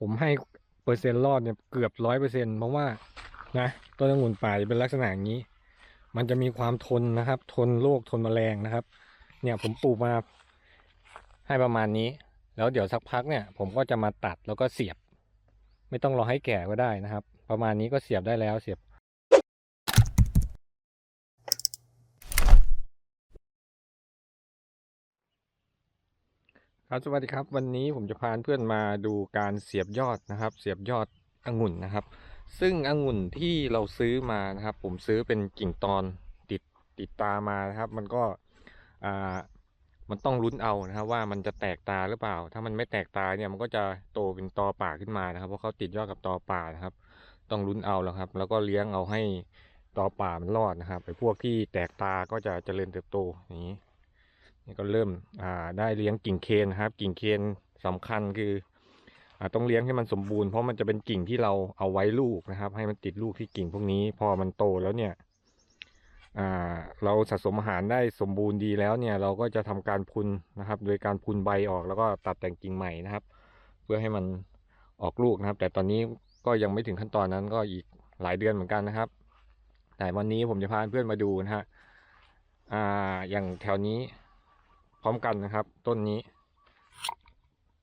ผมให้เปอร์เซ็นต์รอดเนี่ยเกือบร้อยเปอร์เซ็นต์เพราะว่านะต้นองุ่นป่าจะเป็นลักษณะอย่างนี้ มันจะมีความทนนะครับ ทนโรคทนแมลงนะครับ เนี่ยผมปลูกมาให้ประมาณนี้ แล้วเดี๋ยวสักพักเนี่ย ผมก็จะมาตัดแล้วก็เสียบ ไม่ต้องรอให้แก่ก็ได้นะครับ ประมาณนี้ก็เสียบได้แล้วเสียบ ครับสวัสดีครับ วันนี้ผมจะพาเพื่อนมาดูการเสียบยอดนะครับ เสียบยอดองุ่นนะครับ ซึ่งองุ่นที่เราซื้อมานะครับ ผมซื้อเป็นกิ่งตอนติดติดตามานะครับ มันก็อ่ามันต้องลุ้นเอานะครับ ว่ามันจะแตกตาหรือเปล่า ถ้ามันไม่แตกตาเนี่ยมันก็จะโตเป็นตอป่าขึ้นมานะครับ เพราะเขาติดยอดกับตอป่านะครับ ต้องลุ้นเอาแล้วครับ แล้วก็เลี้ยงเอาให้ตอป่ามันรอดนะครับไอ้พวกที่แตกตาก็จะเจริญเติบโตอย่างนี้ นี่ก็เริ่มอ่าได้เลี้ยงกิ่งเคนครับ กิ่งเคนสำคัญคืออ่าต้องเลี้ยงให้มันสมบูรณ์เพราะมันจะเป็นกิ่งที่เราเอาไว้ลูกนะครับ ให้มันติดลูกที่กิ่งพวกนี้ พอมันโตแล้วเนี่ยอ่าเราสะสมอาหารได้สมบูรณ์ดีแล้วเนี่ย เราก็จะทำการพุนนะครับ โดยการพุนใบออกแล้วก็ตัดแต่งกิ่งใหม่นะครับ เพื่อให้มันออกลูกนะครับ แต่ตอนนี้ก็ยังไม่ถึงขั้นตอนนั้นก็อีกหลายเดือนเหมือนกันนะครับ แต่วันนี้ผมจะพาเพื่อนมาดูนะฮะอ่าอย่างแถวนี้ พร้อมกันนะครับ ต้นนี้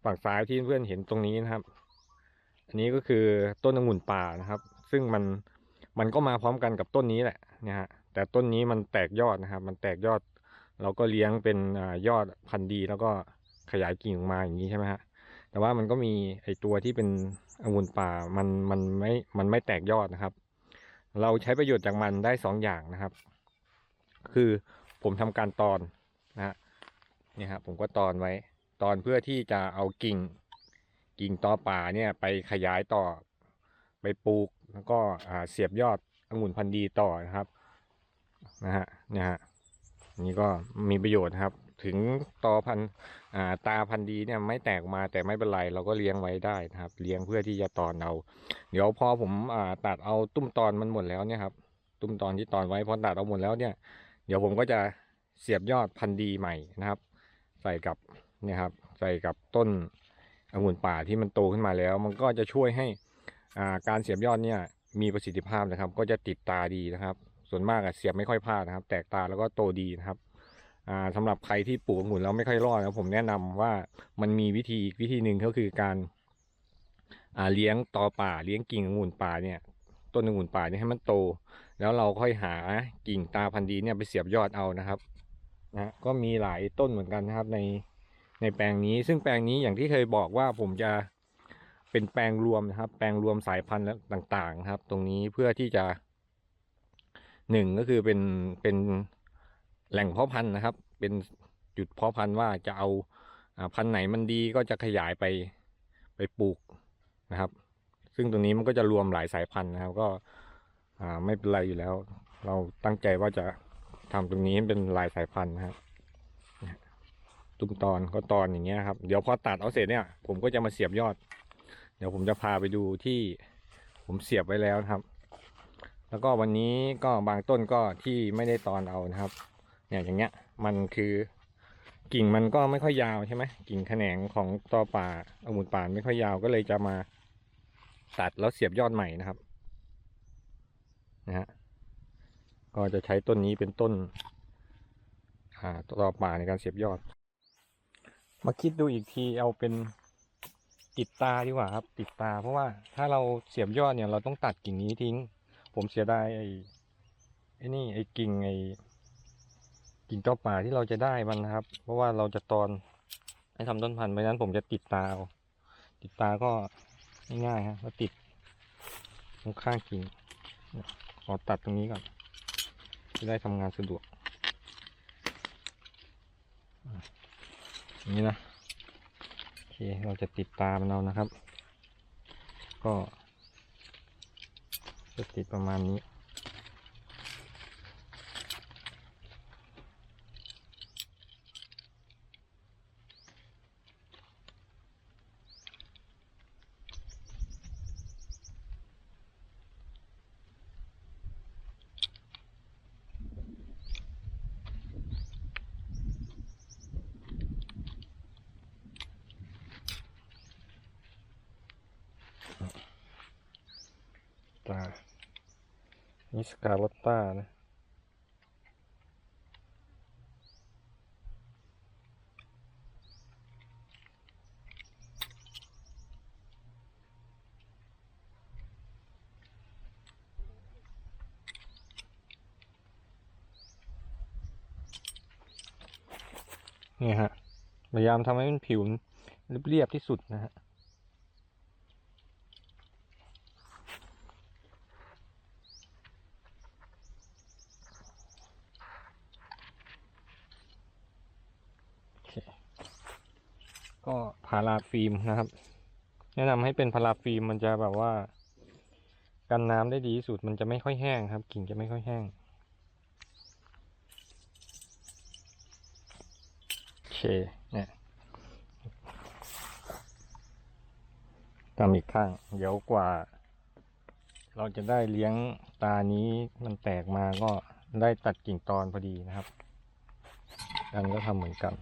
ฝั่งซ้ายที่เพื่อนเห็นตรงนี้นะครับ อันนี้ก็คือต้นองุ่นป่านะครับ ซึ่งมันมันก็มาพร้อมกันกับต้นนี้แหละนะฮะแต่ต้นนี้มันแตกยอดนะครับ มันแตกยอด เราก็เลี้ยงเป็นอยอดพันธุ์ดี แล้วก็ขยายกิ่งออกมาอย่างนี้ใช่ไหมฮะแต่ว่ามันก็มีไอตัวที่เป็นองุ่นป่ามันมันไม่มันไม่แตกยอดนะครับ เราใช้ประโยชน์จากมันได้สองอย่างนะครับ คือผมทำการตอนนะฮะ เนี่ยครับผมก็ตอนไว้ ตอนเพื่อที่จะเอากิ่ง กิ่งตอป่าเนี่ยไปขยายต่อไปปลูกแล้วก็เสียบยอดองุ่นพันธุ์ดีต่อนะครับนะฮะเนี่ยฮะนี่ก็มีประโยชน์ครับ ถึงตอพันธุ์ตาพันธุ์ดีเนี่ยไม่แตกมาแต่ไม่เป็นไรเราก็เลี้ยงไว้ได้นะครับ เลี้ยงเพื่อที่จะตอนเอา เดี๋ยวพอผมอตัดเอาตุ้มตอนมันหมดแล้วเนี่ยครับตุ้มตอนที่ตอนไว้พอตัดเอาหมดแล้วเนี่ย เดี๋ยวผมก็จะเสียบยอดพันธุ์ดีใหม่นะครับ ใส่กับเนี่ยครับ ใส่กับต้นองุ่นป่าที่มันโตขึ้นมาแล้ว มันก็จะช่วยให้อ่าการเสียบยอดเนี่ยมีประสิทธิภาพนะครับ ก็จะติดตาดีนะครับ ส่วนมากอะเสียบไม่ค่อยพลาดนะครับ แตกตาแล้วก็โตดีนะครับอ่าสำหรับใครที่ปลูกองุ่นแล้วไม่ค่อยรอดนะผมแนะนำว่ามันมีวิธีอีกวิธีหนึ่งก็คือการอ่าเลี้ยงตอป่าเลี้ยงกิ่งองุ่นป่าเนี่ย ต้นองุ่นป่าเนี่ยให้มันโต แล้วเราค่อยหากิ่งตาพันธุ์ดีเนี่ยไปเสียบยอดเอานะครับ นะก็มีหลายต้นเหมือนกันนะครับในในแปลงนี้ซึ่งแปลงนี้อย่างที่เคยบอกว่าผมจะเป็นแปลงรวมนะครับ แปลงรวมสายพันธุ์และต่างๆครับ ตรงนี้เพื่อที่จะหนึ่งก็คือเป็นเป็นแหล่งเพาะพันธุ์นะครับ เป็นจุดเพาะพันธุ์ว่าจะเอาพันธุ์ไหนมันดีก็จะขยายไปไปปลูกนะครับ ซึ่งตรงนี้มันก็จะรวมหลายสายพันธุ์นะครับ ก็ไม่เป็นไรอยู่แล้ว เราตั้งใจว่าจะ ทำตรงนี้เป็นลายสายพันธุ์นะครับตุ้มตอนก็ตอนอย่างเงี้ยครับ เดี๋ยวพอตัดเอาเสร็จเนี่ย ผมก็จะมาเสียบยอด เดี๋ยวผมจะพาไปดูที่ผมเสียบไว้แล้วครับ แล้วก็วันนี้ก็บางต้นก็ที่ไม่ได้ตอนเอานะครับ เนี่ยอย่างเงี้ย มันคือกิ่งมันก็ไม่ค่อยยาวใช่ไหมกิ่งแขนงของตอป่าองุ่นป่าไม่ค่อยยาวก็เลยจะมาตัดแล้วเสียบยอดใหม่นะครับนะฮะ ก็จะใช้ต้นนี้เป็นต้นอ่าตอป่าในการเสียบยอด มาคิดดูอีกทีเอาเป็นติดตาดีกว่าครับ ติดตา เพราะว่าถ้าเราเสียบยอดเนี่ยเราต้องตัดกิ่งนี้ทิ้ง ผมเสียดายไอ้ไอ้นี่ไอ้กิ่งไอ้กิ่งตอป่าที่เราจะได้มันนะครับ เพราะว่าเราจะตอนให้ทำต้นพันธุ์เพราะนั้นผมจะติดตาเอาติดตาก็ง่ายๆฮะแล้วติดตรงข้างกิ่งขอตัดตรงนี้ก่อน จะได้ทำงานสะดวกนี่นะโอเคเราจะติดตามเรานะครับ ก็จะติดประมาณนี้ ตา นี่สกาลอตตานะนี่ฮะพยายามทำให้มันผิวเรียบๆที่สุดนะฮะ โอเค ก็พาราฟิล์มนะครับ แนะนำให้เป็นพาราฟิล์มมันจะแบบว่า กันน้ำได้ดีที่สุดมันจะไม่ค่อยแห้งครับ กิ่งจะไม่ค่อยแห้งโอเคเนี่ยทำอีกข้าง เดี๋ยวกว่า เราจะได้เลี้ยงตานี้มันแตกมาก็ได้ตัดกิ่งตอนพอดีนะครับกันก็ทำเหมือนกัน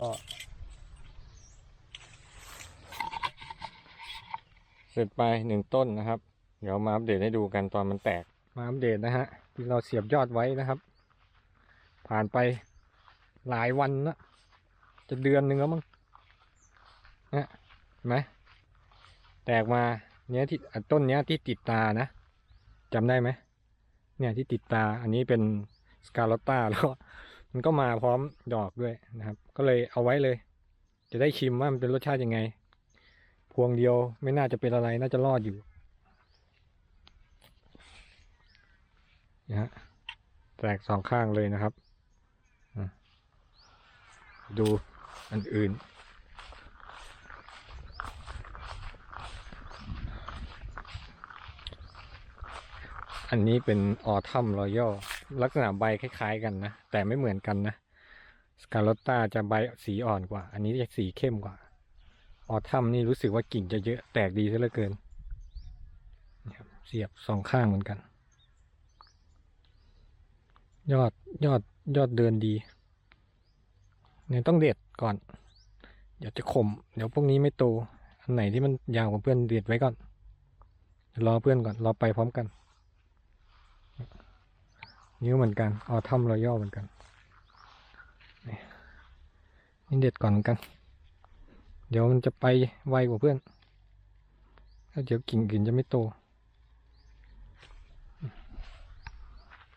ก็เสร็จไปหนึ่งต้นนะครับ เดี๋ยวมาอัปเดตให้ดูกันตอนมันแตก มาอัปเดตนะฮะที่เราเสียบยอดไว้นะครับ ผ่านไปหลายวันละจะเดือนหนึ่งแล้วมั้งนะเห็นไหมแตกมาเนี้ยที่ต้นเนี้ยที่ติดตานะจำได้ไหมเนี่ยที่ติดตาอันนี้เป็นสกาลอตตาแล้ว มันก็มาพร้อมดอกด้วยนะครับ ก็เลยเอาไว้เลย จะได้ชิมว่ามันเป็นรสชาติยังไง พวงเดียวไม่น่าจะเป็นอะไรน่าจะรอดอยู่นะฮะแตกสองข้างเลยนะครับ ดูอันอื่น อันนี้เป็นออทัมรอยัลลักษณะใบคล้าย ๆ กันนะ แต่ไม่เหมือนกันนะสกาล o ตตาจะใบสีอ่อนกว่า อันนี้จะสีเข้มกว่า ออทัมนี่รู้สึกว่ากิ่งจะเยอะแตกดีซะเหลือเกินนะครับเสียบสองข้างเหมือนกัน ยอดยอดยอดเดินดีเนี่ยต้องเด็ดก่อน เดี๋ยวจะขมเดี๋ยวพวกนี้ไม่โต อันไหนที่มันยาวกว่าเพื่อนเด็ดไว้ก่อนรอเพื่อนก่อนรอไปพร้อมกัน นิ้วเหมือนกันอ๋อทัมรอย่อเหมือนกันนี่เด็ดก่อนกัน เดี๋ยวมันจะไปไวกว่าเพื่อนแล้วเดี๋ยวกิ่งกิ่งจะไม่โต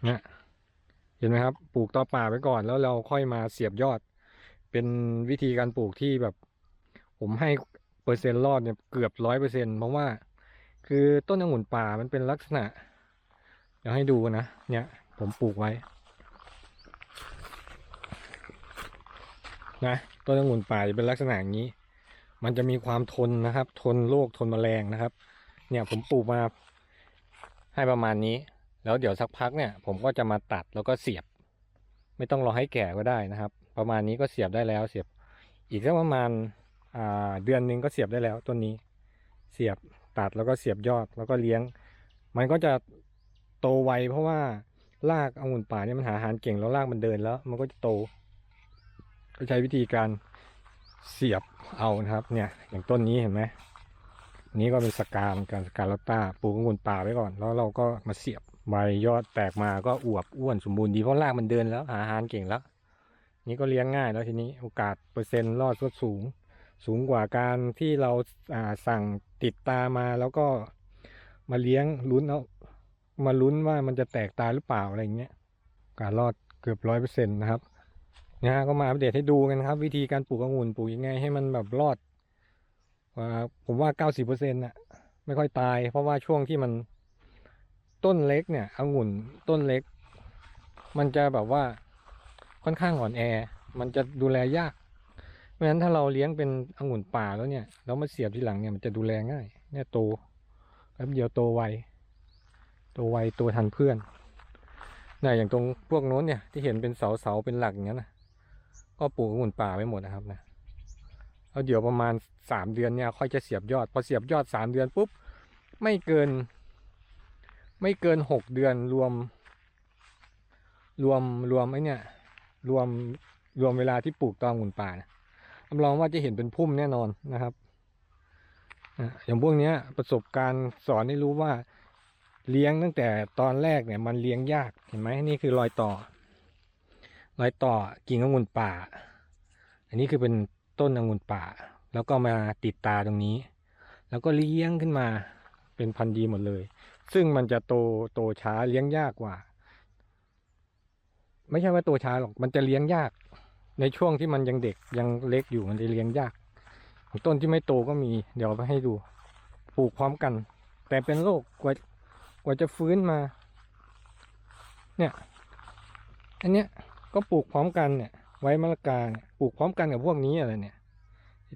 เนี่ยเห็นไหมครับ ปลูกต่อป่าไปก่อนแล้วเราค่อยมาเสียบยอด เป็นวิธีการปลูกที่แบบ ผมให้เปอร์เซ็นต์รอดเนี่ยเกือบร้อยเปอร์เซ็นต์เพราะว่า คือต้นองุ่นป่ามันเป็นลักษณะเดี๋ยวให้ดูนะ เนี่ย ผมปลูกไว้ นะต้นองุ่นป่าจะเป็นลักษณะอย่างนี้ มันจะมีความทนนะครับ ทนโรคทนแมลงนะครับ เนี่ยผมปลูกมาให้ประมาณนี้ แล้วเดี๋ยวสักพักเนี่ย ผมก็จะมาตัดแล้วก็เสียบ ไม่ต้องรอให้แก่ก็ได้นะครับ ประมาณนี้ก็เสียบได้แล้วเสียบ อีกสักประมาณาเดือนนึงก็เสียบได้แล้วต้นนี้ เสียบตัดแล้วก็เสียบยอดแล้วก็เลี้ยง มันก็จะโตไวเพราะว่า รากองุ่นป่าเนี่ยมันหาอาหารเก่งแล้วรากมันเดินแล้ว มันก็จะโต ก็ใช้วิธีการเสียบเอานะครับ เนี่ย อย่างต้นนี้เห็นไหมนี้ก็เป็นสกามกันสกาลตตาปลูกองุ่นป่าไว้ก่อน แล้วเราก็มาเสียบใบยอดแตกมาก็อวบอ้วนสมบูรณ์ดีเพราะรากมันเดินแล้วหาอาหารเก่งแล้ว นี่ก็เลี้ยงง่ายแล้วทีนี้โอกาสเปอร์เซ็นต์รอดก็สูง สูงกว่าการที่เราอ่าสั่งติดตามาแล้วก็มาเลี้ยงลุ้นเอา มาลุ้นว่ามันจะแตกตายหรือเปล่าอะไรอย่างเงี้ยการรอดเกือบร้อยเปอร์เซ็นต์นะครับนะฮะก็มาอัปเดตให้ดูกันครับ วิธีการปลูกองุ่นปลูกยังไงให้มันแบบรอดว่าผมว่าเก้าสิบเปอร์เซ็นต์น่ะไม่ค่อยตาย เพราะว่าช่วงที่มันต้นเล็กเนี่ยองุ่นต้นเล็ก มันจะแบบว่าค่อนข้างอ่อนแอ มันจะดูแลยากเพราะฉะนั้นถ้าเราเลี้ยงเป็นองุ่นป่าแล้วเนี่ยแล้วมาเสียบทีหลังเนี่ยมันจะดูแลง่าย เนี่ยโตแป๊บเดียวโตไว โตไวโตทันเพื่อนนี่อย่างตรงพวกโน้นเนี่ยที่เห็นเป็นเสาเสาเป็นหลักอย่างนั้นนะก็ปลูกองุ่นป่าไว้หมดนะครับนะแล้วเดี๋ยวประมาณสามเดือนเนี่ยค่อยจะเสียบยอด พอเสียบยอดสามเดือนปุ๊บไม่เกิน ไม่เกินหกเดือนรวม รวมรวมไอ้เนี่ย รวมรวมเวลาที่ปลูกตองุ่นป่านะรับรองว่าจะเห็นเป็นพุ่มแน่นอนนะครับอะอย่างพวกเนี้ยประสบการณ์สอนให้รู้ว่า เลี้ยงตั้งแต่ตอนแรกเนี่ยมันเลี้ยงยากเห็นไหมนี่คือรอยต่อ รอยต่อกิ่งองุ่นป่า อันนี้คือเป็นต้นองุ่นป่า แล้วก็มาติดตาตรงนี้ แล้วก็เลี้ยงขึ้นมาเป็นพันธุ์ดีหมดเลย ซึ่งมันจะโตโตช้าเลี้ยงยากกว่า ไม่ใช่ว่าโตช้าหรอกมันจะเลี้ยงยาก ในช่วงที่มันยังเด็กยังเล็กอยู่มันจะเลี้ยงยากต้นที่ไม่โตก็มี เดี๋ยวไปให้ดูปลูกพร้อมกัน แต่เป็นโรค กว่าจะฟื้นมา เนี่ย อันเนี้ยก็ปลูกพร้อมกันเนี่ย ไว้มะละกาเนี่ยปลูกพร้อมกันกับพวกนี้อะไรเนี่ย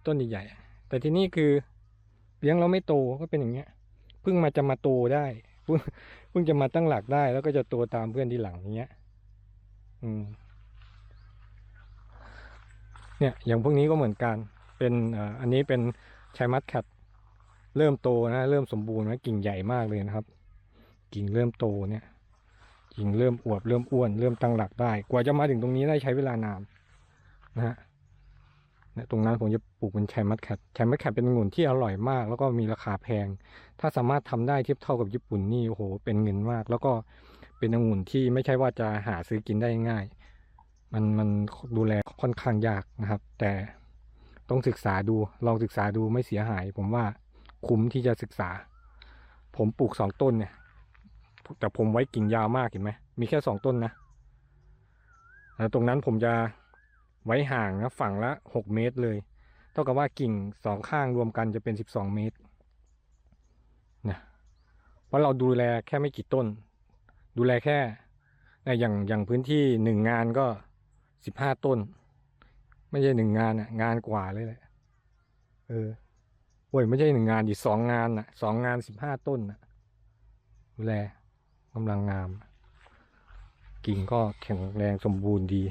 ต้นใหญ่ๆแต่ที่นี่คือเลี้ยงเราไม่โตก็เป็นอย่างเงี้ยเพิ่งมาจะมาโตได้เพิ่งเพิ่งจะมาตั้งหลักได้ แล้วก็จะโตตามเพื่อนที่หลังอย่างเงี้ย อืม เนี่ย อย่างพวกนี้ก็เหมือนกัน เป็นอ่ออันนี้เป็นชายมัดแคทเริ่มโตนะ เริ่มสมบูรณ์นะกิ่งใหญ่มากเลยนะครับ กิ่งเริ่มโตเนี่ยกิ่งเริ่มอวบเริ่มอ้วนเริ่มตั้งหลักได้ กว่าจะมาถึงตรงนี้ได้ใช้เวลานานนะฮะเนี่ยตรงนั้นผมจะปลูกเป็นแชายมัดแคทแชายมัดแคทเป็นองุ่นที่อร่อยมาก แล้วก็มีราคาแพง ถ้าสามารถทำได้เทียบเท่ากับญี่ปุ่นนี่โอ้โหเป็นเงินมาก แล้วก็เป็นองุ่นที่ไม่ใช่ว่าจะหาซื้อกินได้ง่าย มันมันดูแลค่อนข้างยากนะครับ แต่ต้องศึกษาดูลองศึกษาดูไม่เสียหาย ผมว่าคุ้มที่จะศึกษา ผมปลูกสองต้นเนี่ย แต่ผมไว้กิ่งยาวมากเห็นไหมมีแค่สองต้นนะแล้วตรงนั้นผมจะไว้ห่างนะฝั่งละหกเมตรเลย เท่ากับว่ากิ่งสองข้างรวมกันจะเป็นสิบสองเมตรนะเพราะเราดูแลแค่ไม่กี่ต้น ดูแลแค่เนี่ยอย่างอย่างพื้นที่หนึ่งงานก็สิบห้าต้น ไม่ใช่หนึ่งงานอะงานกว่าเลยแหละเออโอ้ยไม่ใช่หนึ่งงานดิสองงานอะสองงานสิบห้าต้นอะดูแล กำลังงาม กิ่งก็แข็งแรงสมบูรณ์ดี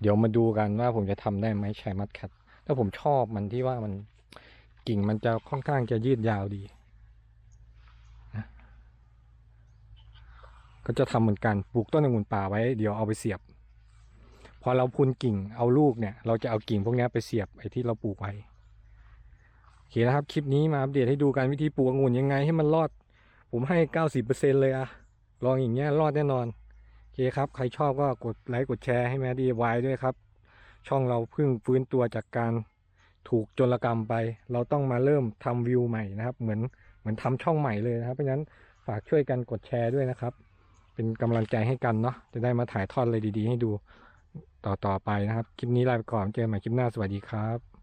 เดี๋ยวมาดูกันว่าผมจะทำได้ไหมชายมัดแคทถ้าผมชอบมันที่ว่ามันกิ่งมันจะค่อนข้างจะยืดยาวดีนะก็จะทำเหมือนกันปลูกต้นองุ่นป่าไว้ เดี๋ยวเอาไปเสียบ พอเราพุนกิ่งเอาลูกเนี่ย เราจะเอากิ่งพวกนี้ไปเสียบไอ้ที่เราปลูกไว้โอเคนะครับ คลิปนี้มาอัปเดตให้ดูกันวิธีปลูกองุ่นยังไงให้มันรอด ผมให้เก้าสิบเปอร์เซ็นเลยอะ ลองอย่างเงี้ยรอดแน่นอนโอเคครับ ใครชอบก็กดไลค์กดแชร์ให้แม่ดีไวด้วยครับ ช่องเราเพิ่งฟื้นตัวจากการถูกโจรกรรมไป เราต้องมาเริ่มทำวิวใหม่นะครับ เหมือนเหมือนทำช่องใหม่เลยนะครับเพราะฉะนั้นฝากช่วยกันกดแชร์ด้วยนะครับ เป็นกำลังใจให้กันเนาะจะได้มาถ่ายทอดอะไรดีๆ ให้ดูต่อๆไปนะครับ คลิปนี้ลาไปก่อนเจอกันใหม่คลิปหน้าสวัสดีครับ